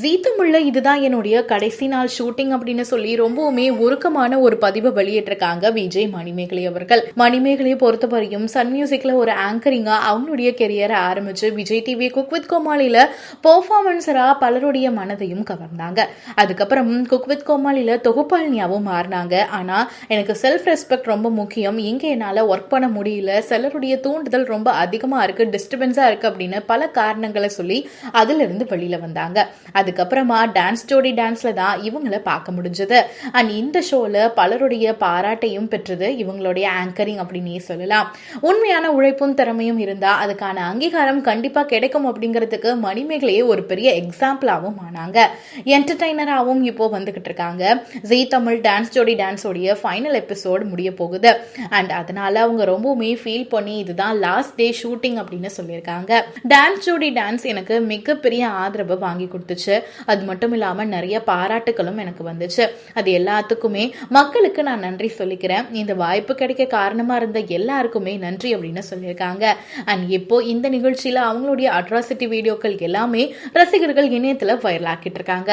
ஜீத்தமிழ்ல இதுதான் என்னுடைய கடைசி நாள் ஷூட்டிங் அப்படின்னு சொல்லி ரொம்பவுமே உருக்கமான ஒரு பதிவை வெளியிட்டிருக்காங்க விஜய் மணிமேகலை அவர்கள். மணிமேகலையை பொறுத்தவரையும் சன் மியூசிக்ல ஒரு ஆங்கரிங்கா அவனுடைய கெரியரை ஆரம்பிச்சு விஜய் டிவி குக் வித் கோமாளியில பெர்ஃபார்மன்ஸராக பலருடைய மனதையும் கவர்ந்தாங்க. அதுக்கப்புறம் குக் வித் கோமாளியில தொகுப்பாளினியாவும் மாறினாங்க. ஆனா எனக்கு செல்ஃப் ரெஸ்பெக்ட் ரொம்ப முக்கியம். இங்க என்னால ஒர்க் பண்ண முடியல. சிலருடைய தூண்டுதல் ரொம்ப அதிகமா இருக்கு டிஸ்டர்பன்ஸா இருக்கு அப்படின்னு பல காரணங்களை சொல்லி அதுல இருந்து வெளியில வந்தாங்க. அதுக்கப்புறமா டான்ஸ் ஜோடி டான்ஸ்ல தான் இவங்களை பார்க்க முடிஞ்சது. அண்ட் இந்த ஷோல பலருடைய பாராட்டையும் பெற்றது இவங்களுடைய ஆங்கரிங் அப்படின்னே சொல்லலாம். உண்மையான உழைப்பும் திறமையும் இருந்தா அதுக்கான அங்கீகாரம் கண்டிப்பா கிடைக்கும் அப்படிங்கிறதுக்கு மணிமேகலையே ஒரு பெரிய எக்ஸாம்பிளாகவும் ஆனாங்க. என்டர்டைனராகவும் இப்போ வந்துகிட்டு இருக்காங்க. ஜீ தமிழ் டான்ஸ் ஜோடி டான்ஸோடைய ஃபைனல் எபிசோடு முடிய போகுது. அண்ட் அதனால அவங்க ரொம்பவுமே ஃபீல் பண்ணி இதுதான் லாஸ்ட் டே ஷூட்டிங் அப்படின்னு சொல்லியிருக்காங்க. டான்ஸ் ஜோடி டான்ஸ் எனக்கு மிகப்பெரிய ஆதரவை வாங்கி கொடுத்துச்சு. அது மட்டும் இல்லாமல் நிறைய பாராட்டுகளும் எனக்கு வந்துச்சு. அது எல்லாத்துக்குமே மக்களுக்கு நான் நன்றி சொல்லிக்கிறேன். இந்த வாய்ப்பு கிடைக்க காரணமாக இருந்த எல்லாருக்குமே நன்றி அப்படின்னு சொல்லியிருக்காங்க. அண்ட் இப்போ இந்த நிகழ்ச்சியில் அவங்களுடைய அட்ராசிட்டி வீடியோக்கள் எல்லாமே ரசிகர்கள் இணையத்தில் வைரல் ஆக்கிட்டு இருக்காங்க.